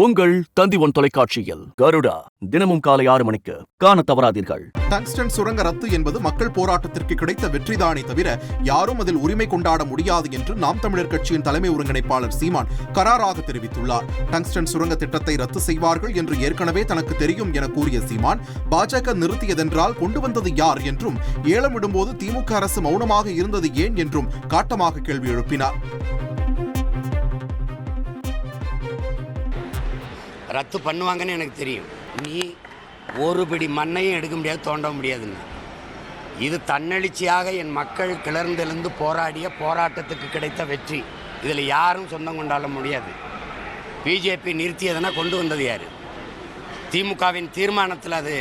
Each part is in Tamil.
உங்கள் தந்தி ஒன் தொலைக்காட்சியில் கருடா தினமும் காலை ஆறு மணிக்கு காண தவறாதீர்கள். டங்ஸ்டன் சுரங்க ரத்து என்பது மக்கள் போராட்டத்திற்கு கிடைத்த வெற்றிதானே தவிர யாரும் அதில் உரிமை கொண்டாட முடியாது என்று நாம் தமிழர் கட்சியின் தலைமை ஒருங்கிணைப்பாளர் சீமான் கராராக தெரிவித்துள்ளார். டங்ஸ்டன் சுரங்க திட்டத்தை ரத்து செய்வார்கள் என்று ஏற்கனவே தனக்கு தெரியும் என கூறிய சீமான் பாஜக நிறுத்தியதென்றால் கொண்டு வந்தது யார் என்றும் ஏலமிடும்போது திமுக அரசு மௌனமாக இருந்தது ஏன் என்றும் காட்டமாக கேள்வி எழுப்பினார். ரத்து பண்ணுவாங்கன்னு எனக்கு தெரியும். நீ ஒரு பிடி மண்ணையும் எடுக்க முடியாது தோண்ட முடியாதுன்னு. இது தன்னெழுச்சியாக என் மக்கள் கிளர்ந்தெழுந்து போராடிய போராட்டத்துக்கு கிடைத்த வெற்றி. இதில் யாரும் சொந்தம் கொண்டாட முடியாது. பிஜேபி நிறுத்தியதுன்னா கொண்டு வந்தது யார்? திமுகவின் தீர்மானத்தில் அது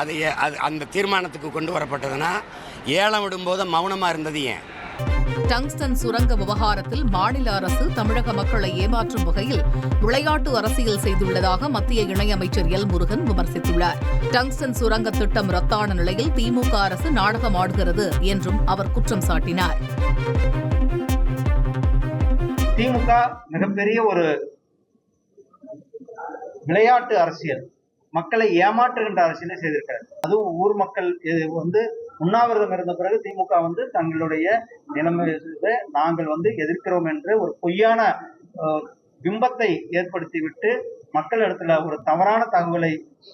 அது அது அந்த தீர்மானத்துக்கு கொண்டு வரப்பட்டதுன்னா ஏலம் விடும்போது மௌனமாக இருந்தது ஏன்? டங்ஸ்டன் சுரங்க விவகாரத்தில் மாநில அரசு தமிழக மக்களை ஏமாற்றும் வகையில் விளையாட்டு அரசியல் செய்துள்ளதாக மத்திய இணையமைச்சர் எல் முருகன் விமர்சித்துள்ளார். டங்ஸ்டன் சுரங்க திட்டம் ரத்தான நிலையில் திமுக அரசு நாடகமாடுகிறது என்றும் அவர் குற்றம் சாட்டினார். திமுக மிகப்பெரிய ஒரு விளையாட்டு அரசியல். மக்களை ஏமாற்றுகின்ற அரசியலை செய்திருக்கிறது. அதுவும் ஊர் மக்கள் வந்து உண்ணாவிரதம் இருந்த பிறகு திமுக வந்து தங்களுடைய நிலைமை நாங்கள் வந்து எதிர்க்கிறோம் என்று ஒரு பொய்யான பிம்பத்தை ஏற்படுத்திவிட்டு மக்களிடத்துல ஒரு தவறான தகவலை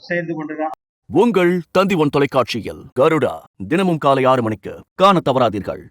சேர்ந்து கொண்டிருக்கிறார் உங்கள் தந்தி ஒன் தொலைக்காட்சியில் கருடா தினமும் காலை ஆறு மணிக்கு காண தவறாதீர்கள்.